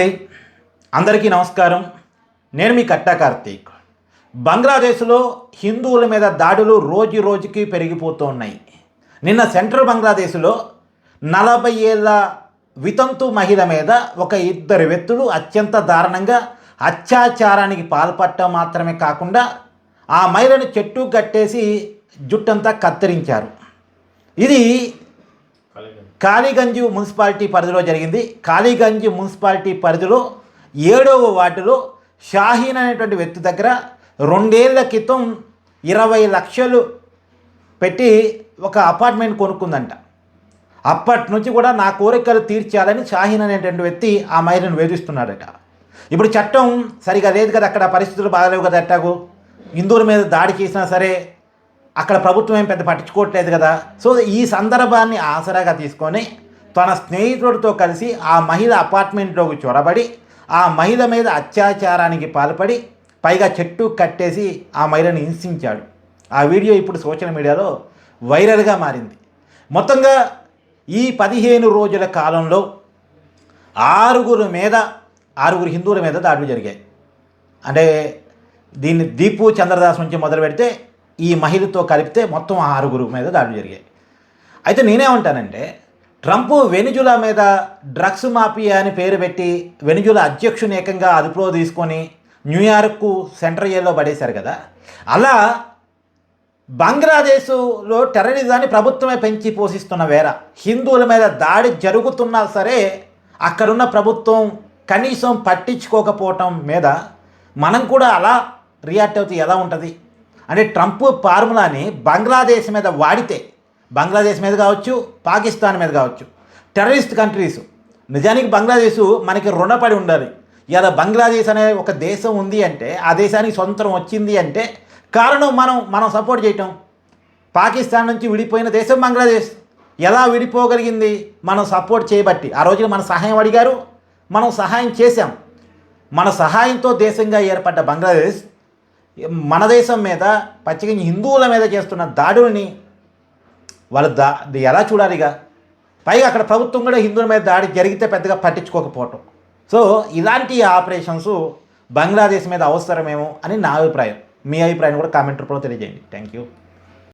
అండి అందరికీ నమస్కారం. నేను మీ కట్టా కార్తీక్. బంగ్లాదేశ్లో హిందువుల మీద దాడులు రోజు రోజుకి పెరిగిపోతున్నాయి. నిన్న సెంట్రల్ బంగ్లాదేశ్లో నలభై ఏళ్ళ వితంతు మహిళ మీద ఒక ఇద్దరు వ్యక్తులు అత్యంత దారుణంగా అత్యాచారానికి పాల్పడటం మాత్రమే కాకుండా ఆ మహిళను చెట్టు కట్టేసి జుట్టంతా కత్తిరించారు. ఇది కాళీగంజ్ మున్సిపాలిటీ పరిధిలో జరిగింది. కాళీగంజ్ మున్సిపాలిటీ పరిధిలో ఏడవ వార్డులో షాహీన్ అనేటువంటి వ్యక్తి దగ్గర రెండేళ్ళ క్రితం ఇరవై లక్షలు పెట్టి ఒక అపార్ట్మెంట్ కొనుక్కుందంట. అప్పటి నుంచి కూడా నా కోరికలు తీర్చాలని షాహీన్ అనేటువంటి వ్యక్తి ఆ మహిళను వేధిస్తున్నాడట ఇప్పుడు చట్టం సరిగా లేదు కదా అక్కడ పరిస్థితులు బాగలేవు కదా ఎట్టాగు? హిందువుల మీద దాడి చేసినా సరే అక్కడ ప్రభుత్వం ఏం పెద్ద పట్టించుకోవట్లేదు కదా. సో ఈ సందర్భాన్ని ఆసరాగా తీసుకొని తన స్నేహితుడితో కలిసి ఆ మహిళ అపార్ట్మెంట్లోకి చొరబడి ఆ మహిళ మీద అత్యాచారానికి పాల్పడి పైగా చెట్టు కట్టేసి ఆ మహిళను హింసించాడు. ఆ వీడియో ఇప్పుడు సోషల్ మీడియాలో వైరల్గా మారింది. మొత్తంగా ఈ పదిహేను రోజుల కాలంలో ఆరుగురు మీద ఆరుగురు హిందువుల మీద దాడులు జరిగాయి. అంటే దీన్ని దీపు చంద్రదాస్ నుంచి మొదలు పెడితే ఈ మహిళతో కలిపితే మొత్తం ఆరుగురు మీద దాడులు జరిగాయి. అయితే నేనేమంటానంటే ట్రంప్ వెనుజులా మీద డ్రగ్స్ మాఫియా అని పేరు పెట్టి వెనుజుల అధ్యక్షుని ఏకంగా అదుపులో తీసుకొని న్యూయార్క్కు సెంట్రల్ జైల్లో పడేశారు కదా. అలా బంగ్లాదేశ్లో టెర్రరిజాన్ని ప్రభుత్వమే పెంచి పోషిస్తున్న వేర హిందువుల మీద దాడి జరుగుతున్నా సరే అక్కడున్న ప్రభుత్వం కనీసం పట్టించుకోకపోవటం మీద మనం కూడా అలా రియాక్ట్ అవుతూ ఎలా ఉంటుంది? అంటే ట్రంప్ ఫార్ములాని బంగ్లాదేశ్ మీద వాడితే బంగ్లాదేశ్ మీద కావచ్చు పాకిస్తాన్ మీద కావచ్చు టెర్రరిస్ట్ కంట్రీస్ నిజానికి బంగ్లాదేశ్ మనకి రుణపడి ఉండాలి. ఇలా బంగ్లాదేశ్ అనే ఒక దేశం ఉంది అంటే ఆ దేశానికి స్వతంత్రం వచ్చింది అంటే కారణం మనం మనం సపోర్ట్ చేయటం. పాకిస్తాన్ నుంచి విడిపోయిన దేశం బంగ్లాదేశ్. ఎలా విడిపోగలిగింది? మనం సపోర్ట్ చేయబట్టి. ఆ రోజున మన సహాయం అడిగారు మనం సహాయం చేశాం. మన సహాయంతో దేశంగా ఏర్పడ్డ బంగ్లాదేశ్ మన దేశం మీద పచ్చిక హిందువుల మీద చేస్తున్న దాడుల్ని వాళ్ళు దా ఎలా చూడాలిగా? పైగా అక్కడ ప్రభుత్వం కూడా హిందువుల మీద దాడి జరిగితే పెద్దగా పట్టించుకోకపోవటం. సో ఇలాంటి ఆపరేషన్స్ బంగ్లాదేశ్ మీద అవసరమేమో అని నా అభిప్రాయం. మీ అభిప్రాయం కూడా కామెంట్ రూపంలో తెలియజేయండి. Thank you